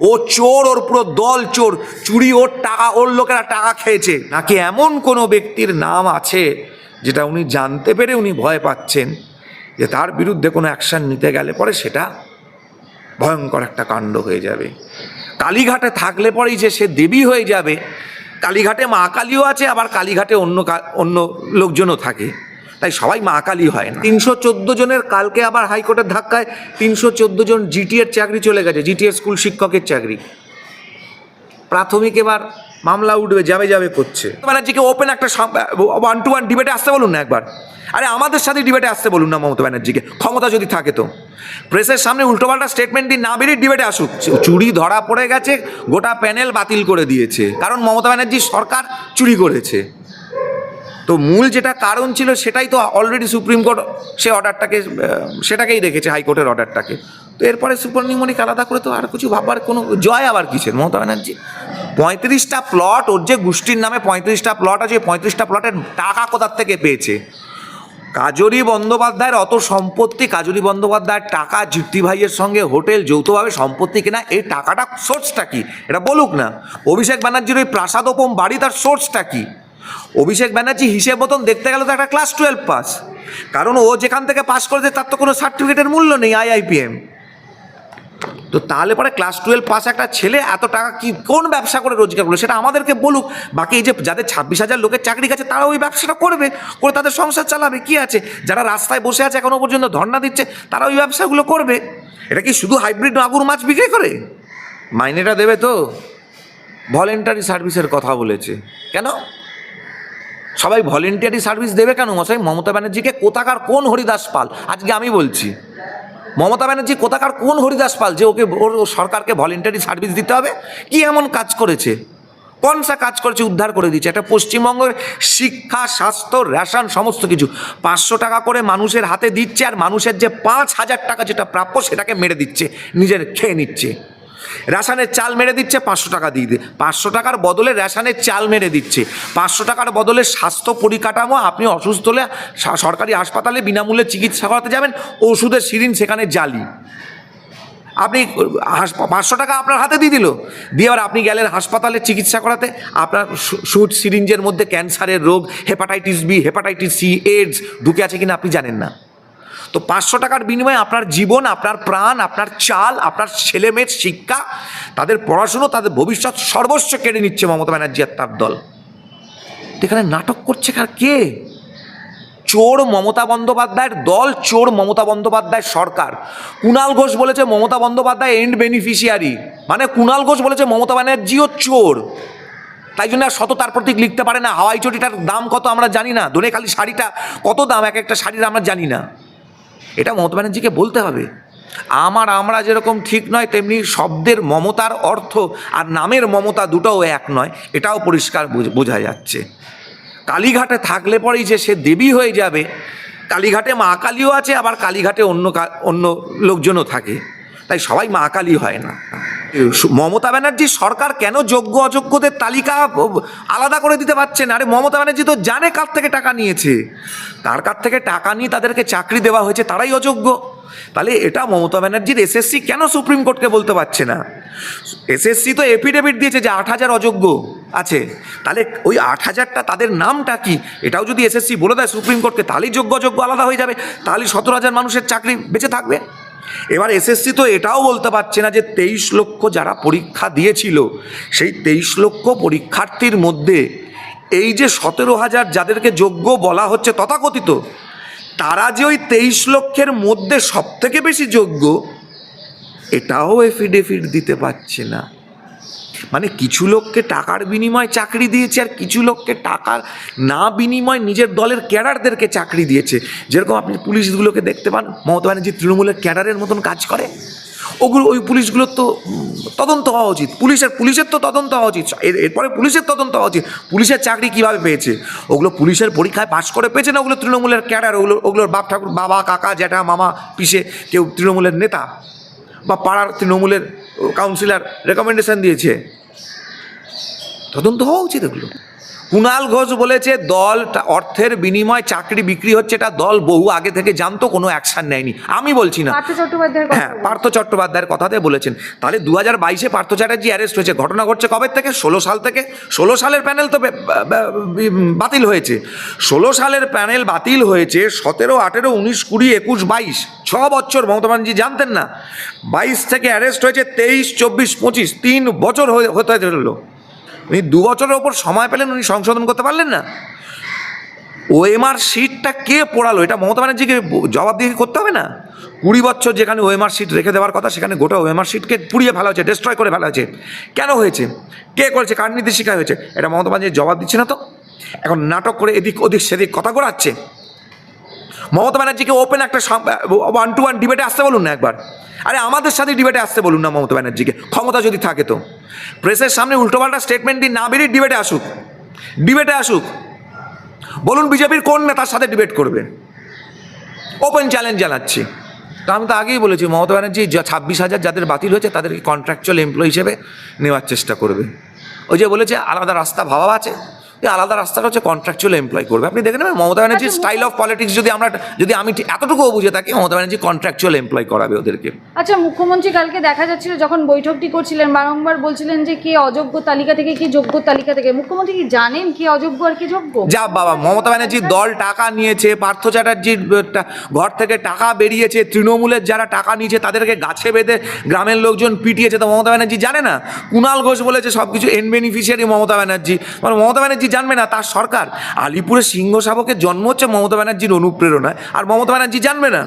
ও চোর ওর পুরো দল চোর। চুরি ওর টাকা, ওর লোকেরা টাকা খেয়েছে। নাকি এমন কোনো ব্যক্তির নাম আছে যেটা উনি জানতে পেরে উনি ভয় পাচ্ছেন যে তার বিরুদ্ধে কোনো অ্যাকশন নিতে গেলে পরে সেটা ভয়ঙ্কর একটা কাণ্ড হয়ে যাবে। কালীঘাটে থাকলে পরেই যে সে দেবী হয়ে যাবে। কালীঘাটে মা কালীও আছে, আবার কালীঘাটে অন্য অন্য লোকজনও থাকে। তাই সবাই মা কালী হয় না। তিনশো চোদ্দ জনের কালকে আবার হাইকোর্টের ধাক্কায় তিনশো চোদ্দ জন জিটিএর চাকরি চলে গেছে জিটিএর স্কুল শিক্ষকের চাকরি। প্রাথমিক এবার মামলা উঠবে যাবে যাবে করছে। ব্যানার্জিকে ওপেন একটা ওয়ান টু ওয়ান ডিবেটে আসতে বলুন না একবার? আরে আমাদের সাথে ডিবেটে আসতে বলুন না মমতা ব্যানার্জিকে ক্ষমতা যদি থাকে তো। প্রেসের সামনে উল্টোপাল্টা স্টেটমেন্ট দিয়ে না বেরিয়ে ডিবেটে আসুক। চুরি ধরা পড়ে গেছে গোটা প্যানেল বাতিল করে দিয়েছে। কারণ মমতা ব্যানার্জি সরকার চুরি করেছে। তো মূল যেটা কারণ ছিল সেটাই তো অলরেডি সুপ্রিম কোর্ট সে অর্ডারটাকে সেটাকেই রেখেছে, হাইকোর্টের অর্ডারটাকে। তো এরপরে সুপার নিউমনিক আলাদা করে তো আর কিছু ভাববার কোনো জয় আবার কিসের? মমতা ব্যানার্জি। পঁয়ত্রিশটা প্লট ওর যে গোষ্ঠীর নামে পঁয়ত্রিশটা প্লট আছে পঁয়ত্রিশটা প্লটের টাকা কোথার থেকে পেয়েছে? কাজরি বন্দ্যোপাধ্যায়ের অত সম্পত্তি, কাজরি বন্দ্যোপাধ্যায়ের টাকা জিত্তি ভাইয়ের সঙ্গে হোটেল যৌথভাবে সম্পত্তি কেনা, এই টাকাটা সোর্সটা কি? এটা বলুক না। অভিষেক ব্যানার্জির ওই প্রাসাদোপম বাড়ি তার সোর্সটা কি? অভিষেক ব্যানার্জি হিসেব মতন দেখতে গেলে তো একটা ক্লাস টুয়েলভ পাস কারণ ও যেখান থেকে পাস করেছে তার তো কোনো সার্টিফিকেটের মূল্য নেই আইআইপিএম তো তাহলে পরে ক্লাস টুয়েলভ পাস একটা ছেলে এত টাকা কি, কোন ব্যবসা করে রোজগার করল? সেটা আমাদেরকে বলুক। বাকি এই যে যাদের ছাব্বিশ হাজার লোকের চাকরি গেছে, তারা ওই ব্যবসাটা করবে, করে তাদের সংসার চালাবে, কি আছে? যারা রাস্তায় বসে আছে, এখনও পর্যন্ত ধর্ণা দিচ্ছে, তারা ওই ব্যবসাগুলো করবে। এটা কি শুধু হাইব্রিড মাগুর মাছ বিক্রি করে? মাইনেটা দেবে তো? ভলেন্টারি সার্ভিসের কথা বলেছে। কেন? সবাই ভলেন্টিয়ারি সার্ভিস দেবে কেন মশাই? মমতা ব্যানার্জিকে কোথাকার কোন হরিদাস পাল? আজকে আমি বলছি, মমতা ব্যানার্জি কোথাকার কোন হরিদাস পাল যে ওকে, ওর সরকারকে ভলেন্টারি সার্ভিস দিতে হবে? কি এমন কাজ করেছে? কোন কাজ করেছে? উদ্ধার করে দিচ্ছে একটা পশ্চিমবঙ্গের শিক্ষা, স্বাস্থ্য, রেশন, সমস্ত কিছু। পাঁচশো টাকা করে মানুষের হাতে দিচ্ছে আর মানুষের যে পাঁচ হাজার টাকা যেটা প্রাপ্য সেটাকে মেরে দিচ্ছে, নিজের খেয়ে নিচ্ছে। রেশনের চাল মেরে দিচ্ছে, পাঁচশো টাকা দিয়ে পাঁচশো টাকার বদলে রেশনের চাল মেরে দিচ্ছে। পাঁচশো টাকার বদলে স্বাস্থ্য পরিকাঠামো, আপনি অসুস্থ হলে সরকারি হাসপাতালে বিনামূল্যে চিকিৎসা করাতে যাবেন, ওষুধের সিরিন সেখানে জালি। আপনি পাঁচশো টাকা আপনার হাতে দিয়ে দিল। দিয়ে এবার আপনি গেলেন হাসপাতালে চিকিৎসা করাতে। আপনার সুট সিরিঞ্জের মধ্যে ক্যান্সারের রোগ, hepatitis B, hepatitis C, AIDS ঢুকে আছে কিনা আপনি জানেন না। তো পাঁচশো টাকার বিনিময়ে আপনার জীবন, আপনার প্রাণ, আপনার চাল, আপনার ছেলে মেয়ের শিক্ষা, তাদের পড়াশুনো, তাদের ভবিষ্যৎ সর্বস্ব কেড়ে নিচ্ছে মমতা ব্যানার্জি আর তার দল। এখানে নাটক করছে কার কে? চোর মমতা বন্দ্যোপাধ্যায়ের দল, চোর মমতা বন্দ্যোপাধ্যায়ের সরকার। কুণাল ঘোষ বলেছে মমতা বন্দ্যোপাধ্যায় এন্ড বেনিফিশিয়ারি মানে কুণাল ঘোষ বলেছে মমতা ব্যানার্জিও চোর। তাই জন্য আর শত তার প্রতীক লিখতে পারে না। হাওয়াই চটিটার দাম কত আমরা জানি না। দোনে খালি শাড়িটা কত দাম? এক একটা শাড়ির আমরা জানি না। এটা মমতা ব্যানার্জিকে বলতে হবে। আমার আমরা যেরকম ঠিক নয়, তেমনি শব্দের মমতার অর্থ আর নামের মমতা দুটাও এক নয়, এটাও পরিষ্কার বোঝা যাচ্ছে। কালীঘাটে থাকলে পরেই যে সে দেবী হয়ে যাবে, কালীঘাটে মা কালীও আছে, আবার কালীঘাটে অন্য অন্য লোকজনও থাকে। তাই সবাই মা কালী হয় না। মমতা ব্যানার্জি সরকার কেন যোগ্য অযোগ্যদের তালিকা আলাদা করে দিতে পারছে না? আরে মমতা ব্যানার্জি তো জানে কার থেকে টাকা নিয়েছে। তার কাছ থেকে টাকা নিয়ে তাদেরকে চাকরি দেওয়া হয়েছে, তারাই অযোগ্য। তাহলে এটা মমতা ব্যানার্জির এসএসসি কেন সুপ্রিম কোর্টকে বলতে পারছে না? এসএসসি তো এফিডেভিট দিয়েছে যে আট হাজার অযোগ্য আছে। তাহলে ওই আট হাজারটা তাদের নামটা কি? এটাও যদি এসএসসি বলে দেয় সুপ্রিম কোর্টকে, তাহলেই যোগ্য অযোগ্য আলাদা হয়ে যাবে। তাহলে সতেরো হাজার মানুষের চাকরি বেঁচে থাকবে? এবার এসএসসি তো এটাও বলতে পারছে না যে তেইশ লক্ষ যারা পরীক্ষা দিয়েছিল, সেই তেইশ লক্ষ পরীক্ষার্থীর মধ্যে এই যে সতেরো হাজার যাদেরকে যোগ্য বলা হচ্ছে তথাকথিত, তারা যে ওই তেইশ লক্ষের মধ্যে সব থেকে বেশি যোগ্য, এটাও এফিডেভিট দিতে পারছে না। মানে কিছু লোককে টাকার বিনিময়ে চাকরি দিয়েছে আর কিছু লোককে টাকার না বিনিময় নিজের দলের ক্যাডারদেরকে চাকরি দিয়েছে। যেরকম আপনি পুলিশগুলোকে দেখতে পান, মমতা ব্যানার্জি তৃণমূলের ক্যাডারের মতন কাজ করে। ওগুলো, ওই পুলিশগুলোর তো তদন্ত হওয়া উচিত। পুলিশের পুলিশের তো তদন্ত হওয়া উচিত। এর, এরপরে পুলিশের তদন্ত হওয়া উচিত। পুলিশের চাকরি কীভাবে পেয়েছে? ওগুলো পুলিশের পরীক্ষায় পাশ করে পেয়েছে না ওগুলো তৃণমূলের ক্যাডার? ওগুলো, ওগুলোর বাপ ঠাকুর, বাবা, কাকা, জ্যাঠা, মামা, পিসে কেউ তৃণমূলের নেতা? বা পাড়ার তৃণমূলের কাউন্সিলর রেকমেন্ডেশন দিয়েছে। তদন্ত হওয়া উচিত এগুলো। কুণাল ঘোষ বলেছে দল অর্থের বিনিময় চাকরি বিক্রি হচ্ছে এটা দল বহু আগে থেকে জানতো কোনো অ্যাকশন নেয়নি। আমি বলছি না। হ্যাঁ পার্থ চট্টোপাধ্যায়ের কথাতে বলেছেন। তাহলে দু হাজার বাইশে পার্থ চ্যাটার্জি অ্যারেস্ট হয়েছে ঘটনা ঘটছে কবে থেকে? ষোলো সাল থেকে। ষোলো সালের প্যানেল তো বাতিল হয়েছে। ষোলো সালের প্যানেল বাতিল হয়েছে সতেরো আঠেরো উনিশ কুড়ি একুশ বাইশ। ছ বছর মমতা ব্যানার্জি জানতেন না। বাইশ থেকে অ্যারেস্ট হয়েছে তেইশ চব্বিশ পঁচিশ। তিন বছর হতে চলল উনি দু বছরের ওপর সময় পেলেন, উনি সংশোধন করতে পারলেন না। ওএমআর সিটটা কে পোড়ালো? এটা মমতা ব্যানার্জিকে জবাব দিয়ে করতে হবে না? কুড়ি বছর যেখানে ওএমআর সিট রেখে দেওয়ার কথা, সেখানে গোটা ওএমআর সিটকে পুড়িয়ে ফেলা হয়েছে ডিস্ট্রয় করে ফেলা হয়েছে। কেন হয়েছে? কে করেছে? কার নির্দেশিকা হয়েছে? এটা মমতা ব্যানার্জি জবাব দিচ্ছে না তো? এখন নাটক করে এদিক ওদিক সেদিক কথা ঘোরাচ্ছে। মমতা ব্যানার্জিকে ওপেন একটা ওয়ান টু ওয়ান ডিবেটে আসতে বলুন না একবার। আরে আমাদের সাথে ডিবেটে আসতে বলুন না মমতা ব্যানার্জিকে। ক্ষমতা যদি থাকে তো। প্রেসের সামনে উল্টোপাল্টা স্টেটমেন্ট দিয়ে না বেরিয়ে ডিবেটে আসুক। ডিবেটে আসুক। বলুন বিজেপির কোন নেতার সাথে ডিবেট করবে ওপেন চ্যালেঞ্জ জানাচ্ছি। তো আমি তো আগেই বলেছি, মমতা ব্যানার্জি যা ছাব্বিশ হাজার যাদের বাতিল হয়েছে, তাদেরকে কন্ট্রাকচুয়াল এমপ্লয় হিসেবে নেওয়ার চেষ্টা করবে। ওই যে বলেছে, আলাদা রাস্তা ভাবা আছে। আলাদা রাস্তাটা হচ্ছে কন্ট্রাকচুয়াল এমপ্লয় করবে। আপনি দেখে নেবেন মমতা ব্যানার্জির আচ্ছা, স্টাইল অফ পলিটিক্স যদি আমরা যদি আমি এতটুকুও বুঝে থাকি মমতা ব্যানার্জি কন্ট্রাকচুয়াল এমপ্লয় করাবে ওদেরকে। আচ্ছা মুখ্যমন্ত্রী কালকে দেখা যাচ্ছিল যখন বৈঠকটি করছিলেন বারংবার বলছিলেন যে কে অযোগ্য তালিকা থেকে কি যোগ্য তালিকা থেকে। মুখ্যমন্ত্রী কি জানেন কি অযোগ্য আর কি যোগ্য? যা বাবা মমতা ব্যানার্জির দল টাকা নিয়েছে পার্থ চ্যাটার্জির ঘর থেকে টাকা বেরিয়েছে তৃণমূলের যারা টাকা নিয়েছে তাদেরকে গাছে বেঁধে গ্রামের লোকজন পিটিয়েছে। তো মমতা ব্যানার্জি জানে না? কুণাল ঘোষ বলেছে সব কিছু এন বেনিফিশিয়ারি মমতা ব্যানার্জি। মানে মমতা ব্যানার্জি জানবে না, তার সরকার। আলিপুরে সিংহ শাবকের জন্ম হচ্ছে মমতা ব্যানার্জির অনুপ্রেরণায়। আর মমতা ব্যানার্জি জানবে না।